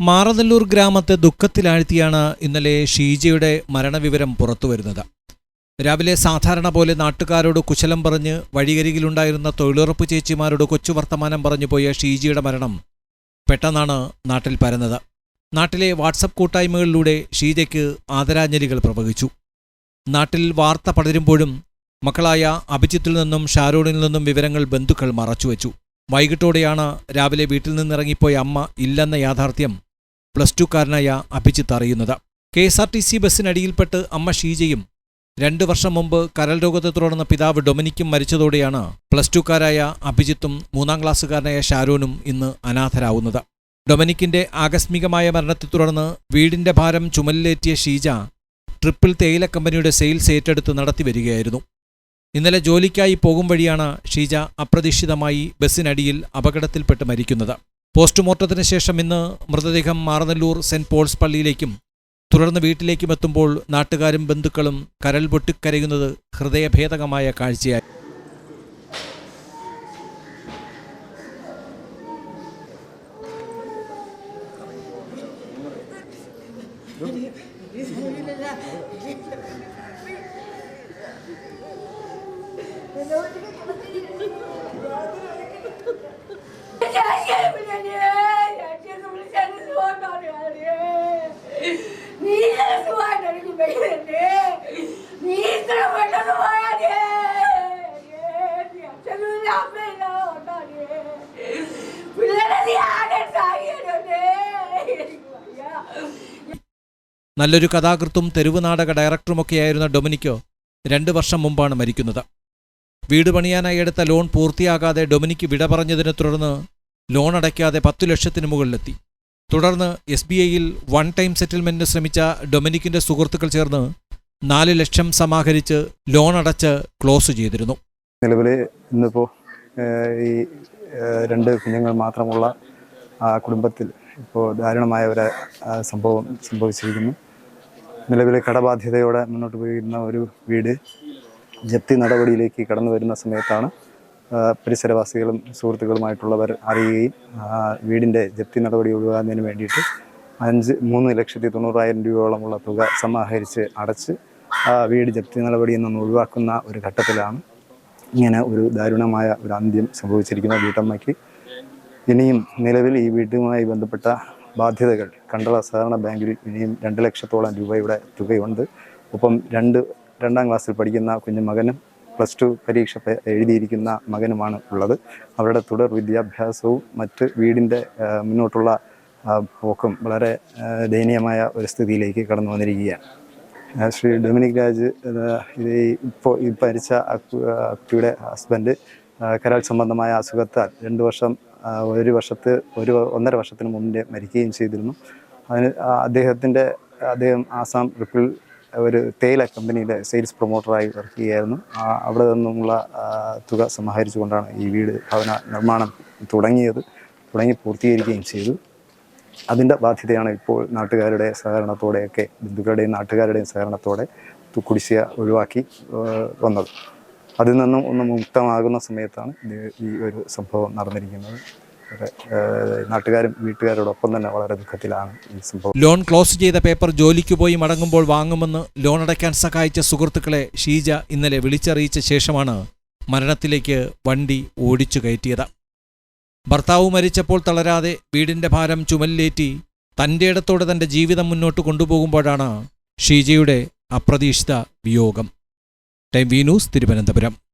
മാറനല്ലൂർ ഗ്രാമത്തെ ദുഃഖത്തിലാഴ്ത്തിയാണ് ഇന്നലെ ഷീജയുടെ മരണവിവരം പുറത്തുവരുന്നത്. രാവിലെ സാധാരണ പോലെ നാട്ടുകാരോട് കുശലം പറഞ്ഞ് വഴിയരികിലുണ്ടായിരുന്ന തൊഴിലുറപ്പ് ചേച്ചിമാരോട് കൊച്ചു വർത്തമാനം പറഞ്ഞു പോയ ഷീജയുടെ മരണം പെട്ടെന്നാണ് നാട്ടിൽ പരന്നത്. നാട്ടിലെ വാട്സപ്പ് കൂട്ടായ്മകളിലൂടെ ഷീജയ്ക്ക് ആദരാഞ്ജലികൾ പ്രവഹിച്ചു. നാട്ടിൽ വാർത്ത പടരുമ്പോഴും മക്കളായ അഭിജിത്തിൽ നിന്നും ഷാരൂണിൽ നിന്നും വിവരങ്ങൾ ബന്ധുക്കൾ മറച്ചുവെച്ചു. വൈകിട്ടോടെയാണ് രാവിലെ വീട്ടിൽ നിന്നിറങ്ങിപ്പോയ അമ്മ ഇല്ലെന്ന യാഥാർത്ഥ്യം പ്ലസ് ടുക്കാരനായ അഭിജിത്ത് അറിയുന്നത്. K S R T C ബസ്സിനടിയിൽപ്പെട്ട് അമ്മ ഷീജയും രണ്ടു വർഷം മുമ്പ് കരൽ രോഗത്തെ തുടർന്ന് പിതാവ് ഡൊമിനിക്കും മരിച്ചതോടെയാണ് പ്ലസ് ടുക്കാരായ അഭിജിത്തും മൂന്നാം ക്ലാസ്സുകാരനായ ഷാരോനും ഇന്ന് അനാഥരാവുന്നത്. ഡൊമിനിക്കിന്റെ ആകസ്മികമായ മരണത്തെ തുടർന്ന് വീടിന്റെ ഭാരം ചുമലിലേറ്റിയ ഷീജ ട്രിപ്പിൾ തേയില കമ്പനിയുടെ സെയിൽസ് ഏറ്റെടുത്ത് നടത്തിവരികയായിരുന്നു ഇന്നലെ ജോലിക്കായി പോകും വഴിയാണ് ഷീജ അപ്രതീക്ഷിതമായി ബസ്സിനടിയിൽ അപകടത്തിൽപ്പെട്ട് മരിക്കുന്നത്. പോസ്റ്റ്മോർട്ടത്തിന് ശേഷം ഇന്ന് മൃതദേഹം മാറനല്ലൂർ സെന്റ് പോൾസ് പള്ളിയിലേക്കും തുടർന്ന് വീട്ടിലേക്കും എത്തുമ്പോൾ നാട്ടുകാരും ബന്ധുക്കളും കരൽ പൊട്ടിക്കരയുന്നത് ഹൃദയഭേദകമായ കാഴ്ചയായി. നീ നല്ലൊരു കഥാകൃത്തും തെരുവ് നാടക ഡയറക്ടറുമൊക്കെയായിരുന്ന ഡൊമിനിക്കോ രണ്ടു വർഷം മുമ്പാണ് മരിക്കുന്നത്. വീട് പണിയാനായി എടുത്ത ലോൺ പൂർത്തിയാകാതെ ഡൊമിനിക്ക് വിട പറഞ്ഞതിനെ തുടർന്ന് ലോൺ അടയ്ക്കാതെ പത്തു ലക്ഷത്തിന് മുകളിലെത്തി. തുടർന്ന് എസ് ബി ഐയിൽ വൺ ടൈം സെറ്റിൽമെന്റിന് ശ്രമിച്ച ഡൊമിനിക്കിന്റെ സുഹൃത്തുക്കൾ ചേർന്ന് നാല് ലക്ഷം സമാഹരിച്ച് ലോൺ അടച്ച് ക്ലോസ് ചെയ്തിരുന്നു. നിലവിൽ ഇന്നിപ്പോൾ ഈ രണ്ട് കുഞ്ഞുങ്ങൾ മാത്രമുള്ള ആ കുടുംബത്തിൽ ഇപ്പോൾ ദാരുണമായ ഒരു സംഭവം സംഭവിച്ചിരിക്കുന്നു. നിലവിലെ കടബാധ്യതയോടെ മുന്നോട്ട് പോയിരുന്ന ഒരു വീട് ജപ്തി നടപടിയിലേക്ക് കടന്നു വരുന്ന സമയത്താണ് പരിസരവാസികളും സുഹൃത്തുക്കളുമായിട്ടുള്ളവർ അറിയുകയും വീടിന്റെ ജപ്തി നടപടി ഒഴിവാകുന്നതിന് വേണ്ടിയിട്ട് അഞ്ച് മൂന്ന് ലക്ഷത്തി തൊണ്ണൂറായിരം രൂപയോളമുള്ള തുക സമാഹരിച്ച് അടച്ച് ആ വീട് ജപ്തി നടപടിയിൽ നിന്ന് ഒഴിവാക്കുന്ന ഒരു ഘട്ടത്തിലാണ് ഇങ്ങനെ ഒരു ദാരുണമായ ഒരു അന്ത്യം സംഭവിച്ചിരിക്കുന്ന വീട്ടമ്മയ്ക്ക്. ഇനിയും നിലവിൽ ഈ വീട്ടുമായി ബന്ധപ്പെട്ട ബാധ്യതകൾ കണ്ടള സഹകരണ ബാങ്കിൽ ഇനിയും രണ്ട് ലക്ഷത്തോളം രൂപയുടെ തുകയുണ്ട്. ഒപ്പം രണ്ട് രണ്ടാം ക്ലാസ്സിൽ പഠിക്കുന്ന കുഞ്ഞു മകനും പ്ലസ് ടു പരീക്ഷ എഴുതിയിരിക്കുന്ന മകനുമാണ് ഉള്ളത്. അവരുടെ തുടർ വിദ്യാഭ്യാസവും മറ്റ് വീടിന്റെ മുന്നോട്ടുള്ള പോക്കും വളരെ ദയനീയമായ ഒരു സ്ഥിതിയിലേക്ക് കടന്നു വന്നിരിക്കുകയാണ്. ശ്രീ ഡൊമിനിക് രാജ് ഇത് ഇപ്പോൾ ഈ മരിച്ച അക്കു- ആ, കുട്ടിയുടെ ഹസ്ബൻഡ് കരൾ സംബന്ധമായ അസുഖത്താൽ രണ്ട് വർഷം ഒരു വർഷത്ത് ഒരു ഒന്നര വർഷത്തിന് മുമ്പേ മരിക്കുകയും ചെയ്തിരുന്നു. അതിന് അദ്ദേഹത്തിന്റെ അദ്ദേഹം ആസാം റിപ്പിൾ ഒരു തേയില കമ്പനിയുടെ സെയിൽസ് പ്രൊമോട്ടറായി വർക്ക് ചെയ്യുകയായിരുന്നു. ആ, അവിടെ നിന്നുമുള്ള തുക സമാഹരിച്ചുകൊണ്ടാണ് ഈ വീട് ഭവന നിർമ്മാണം തുടങ്ങിയത്. തുടങ്ങി പൂർത്തീകരിക്കുകയും ചെയ്തു. അതിന്റെ ബാധ്യതയാണ് ഇപ്പോൾ നാട്ടുകാരുടെ സഹകരണത്തോടെയൊക്കെ ബന്ധുക്കളുടെയും നാട്ടുകാരുടെയും സഹകരണത്തോടെ കുടിശ്ശിക ഒഴിവാക്കി വന്നത്. അതിൽ നിന്നും ഒന്ന് മുക്തമാകുന്ന സമയത്താണ് ഈ ഒരു സംഭവം നടന്നിരിക്കുന്നത്. നാട്ടുകാരും വീട്ടുകാരോടൊപ്പം തന്നെ വളരെ ദുഃഖത്തിലാണ് ഈ സംഭവം. ലോൺ ക്ലോസ് ചെയ്ത പേപ്പർ ജോലിക്ക് പോയി മടങ്ങുമ്പോൾ വാങ്ങുമെന്ന് ലോൺ അടയ്ക്കാൻ സഹായിച്ച സുഹൃത്തുക്കളെ ഷീജ ഇന്നലെ വിളിച്ചറിയിച്ച ശേഷമാണ് മരണത്തിലേക്ക് വണ്ടി ഓടിച്ചു കയറ്റിയത്. ഭർത്താവ് മരിച്ചപ്പോൾ തളരാതെ വീടിന്റെ ഭാരം ചുമലിലേറ്റി തന്റെ ഇടത്തോടെ തന്റെ ജീവിതം മുന്നോട്ട് കൊണ്ടുപോകുമ്പോഴാണ് ഷീജയുടെ അപ്രതീക്ഷിത വിയോഗം. Time V news Thiruvananthapuram.